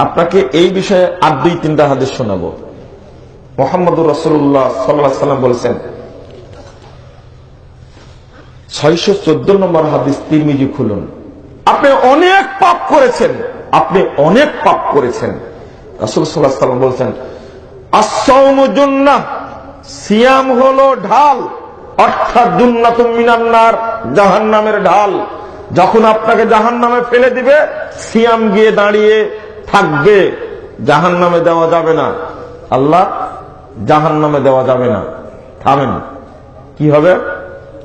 আপনাকে এই বিষয়ে আর দুই, তিনটা হাদিস শোনাবো। মোহাম্মদ রসুল্লাহ সাল্লাহ সাল্লাম বলছেন, ছয়শো চোদ্দ নম্বর হাদিস তিরমিজি খুলুন। আপনি অনেক পাপ করেছেন, আপনি অনেক পাপ করেছেন। রাসুল সাল্লাহ সাল্লাম বলছেন সিয়াম হলো ঢাল জাহান নামের ঢাল। যখন আপনাকে জাহান নামে ফেলে দিবে, সিয়াম গিয়ে দাঁড়িয়ে থাকবে জাহান নামে দেওয়া যাবে না। আল্লাহ জাহান নামে দেওয়া যাবে না। থামেন। কি হবে?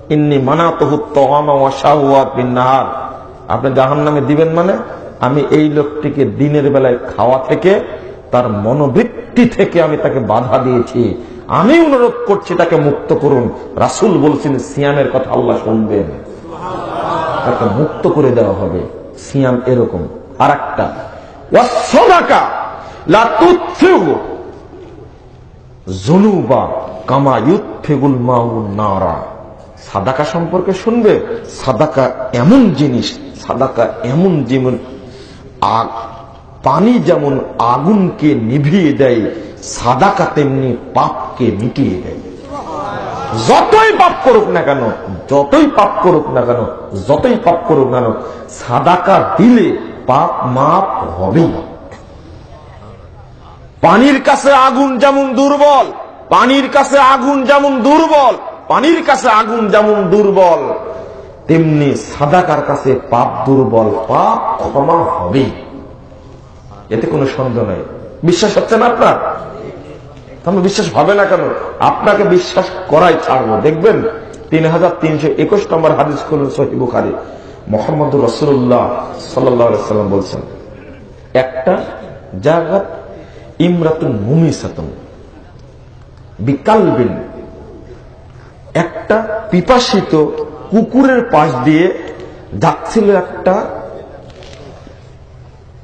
ইন্নি মানা তহুত্তহার আপনি জাহান নামে দিবেন মানে আমি এই লোকটিকে দিনের বেলায় খাওয়া থেকে, তার মনোবৃত্তি থেকে আমি তাকে বাধা দিয়েছি। আমি অনুরোধ করছি তাকে মুক্ত করুন। রাসুল বলছেন, সিয়ামের কথা আল্লাহ শুনবেন। তাকে মুক্ত করে দেওয়া হবে। সিয়াম এরকম। আর একটা সাদাকা সম্পর্কে শুনবে, সাদাকা এমন জিনিস, সাদাকা এমন যেমন আগ, পানি যেমন আগুনকে নিভিয়ে দেয়, সাদাকা তেমনি পাপকে মিটিয়ে দেয়। যতই পাপ করুক না কেন, যতই পাপ করুক না কেন, যতই পাপ করুক না কেন, সাদাকা দিলে পাপ মাপ হবেই। পানির কাছে আগুন যেমন দুর্বল, পানির কাছে আগুন যেমন দুর্বল, পানির কাছে আগুন যেমন দুর্বল, তেমনি সাদাকার কাছে পাপ দুর্বল, পাপ ক্ষমা হবে এতে কোনো সন্দেহ নেই। বিশ্বাস হচ্ছে না আপনার? তাহলে বিশ্বাস হবে না কেন? আপনাকে বিশ্বাস করাই ছাড়বো। দেখবেন, তিন হাজার তিনশো একুশ নম্বর হাদিস খুলুন সহি বুখারি। মোহাম্মদ রসুল্লাহ সাল্লাম বলছেন, একটা জাগাত ইমরাতুন মুমিসাতুন, বিকালবিন, একটা পিপাসিত কুকুরের পাশ দিয়ে যাচ্ছিল একটা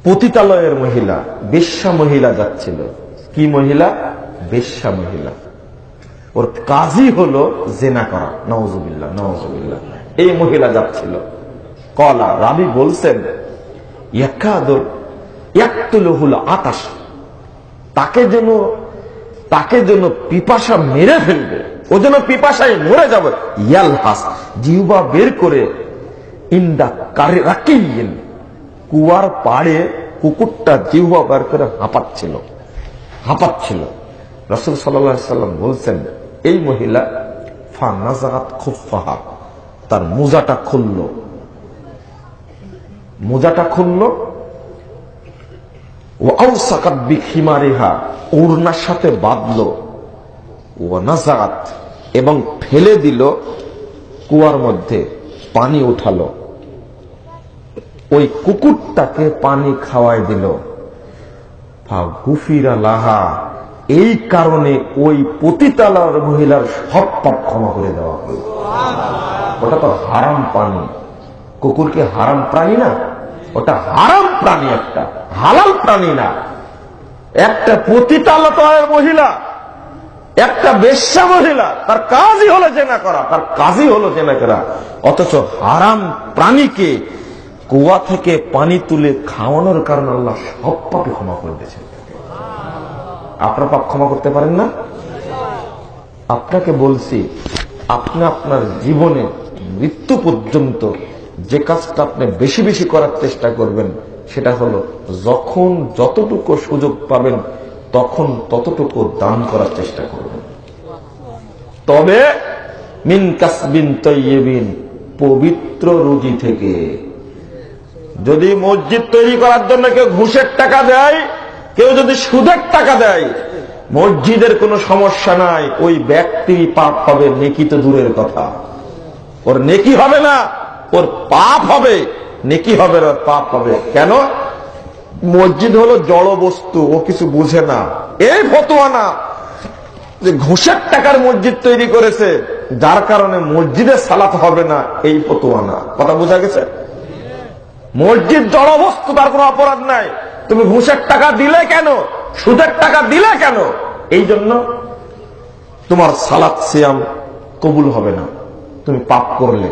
পতিতালয়ের মহিলা, বেশ্যা মহিলা যাচ্ছিল। কি মহিলা? বেশ্যা মহিলা। ওর কাজই হলো জেনা করা। নওয়াজুবিল্লাহ এই মহিলা যাচ্ছিল। কলা রাবি বলছেন আতাশ। তাকে যেন তাকে যেন পিপাসা মেরে ফেলবে, ও যেন পিপাসায় মরে যাবে। ইয়াল হাস জিহবা বের করে ইন্দা কারে রাকিন কুয়ার পাড়ে কুকুরটা জিহবা বের করে হাঁপাচ্ছিল হাঁপাচ্ছিল। রসুল সাল্লাম বলছেন, এই মহিলা ফা নাজাত খুফাহা তার মোজাটা খুলল মোজাটা খুলল। ও আউসাকাত বিখিমারিহা, ওড়নার সাথে বাঁধল। ও নাজাত এবং ফেলে দিল। কুয়ার মধ্যে পানি উঠালো। ওই কুকুরটাকে পানি খাওয়াই দিল। লাহা, এই কারণে ওই পতিতালার মহিলার সব পাপ ক্ষমা করে দেওয়া হল। ওটা তো হারাম পানি। কুকুরকে হারাম প্রাণী না? ওটা হারাম প্রাণী একটা, হালাল প্রাণী না। একটা পতিতালতার মহিলা, একটা বেশ্যা মহিলা, তার কাজই হলো জেনা করা, তার কাজই হলো জেনা করা। অথচ হারাম প্রাণীকে কুয়া থেকে পানি তুলে খাওয়ানোর কারণে আল্লাহ সব পাপে ক্ষমা করে দিয়েছেন। আপনার পাপ ক্ষমা করতে পারেন না? আপনাকে বলছি, আপনি আপনার জীবনে মৃত্যু পর্যন্ত যে কাজটা আপনি বেশি বেশি করার চেষ্টা করবেন, সেটা হলো যখন যতটুকু সুযোগ পাবেন, তখন ততটুকু দান করার চেষ্টা করবেন। তবে মিন কাসবিন তৈবিন পবিত্র রুজি থেকে। যদি মসজিদ তৈরি করার জন্য কেউ ঘুষের টাকা দেয়, কেউ যদি সুদের টাকা দেয়, মসজিদের কোনো সমস্যা নাই, ওই ব্যক্তি পাপ হবে, নেকি তো দূরের কথা। ওর নেকি হবে না। ওর পাপ হবে, নেকি হবে ওর পাপ হবে। কেন? মসজিদ হলো জড় বস্তু ও কিছু বুঝে না। এই ফতোয়া না যে ঘুষের টাকার মসজিদ তৈরি করেছে, যার কারণে মসজিদে সালাত হবে না, এই ফতোয়া না। কথা বোঝা গেছে? মসজিদ জড় বস্তু তার কোনো অপরাধ নাই। তুমি ঘুষের টাকা দিলে কেন? সুদের টাকা দিলে কেন? এই জন্য তোমার সালাত সিয়াম কবুল হবে না। তুমি পাপ করলে।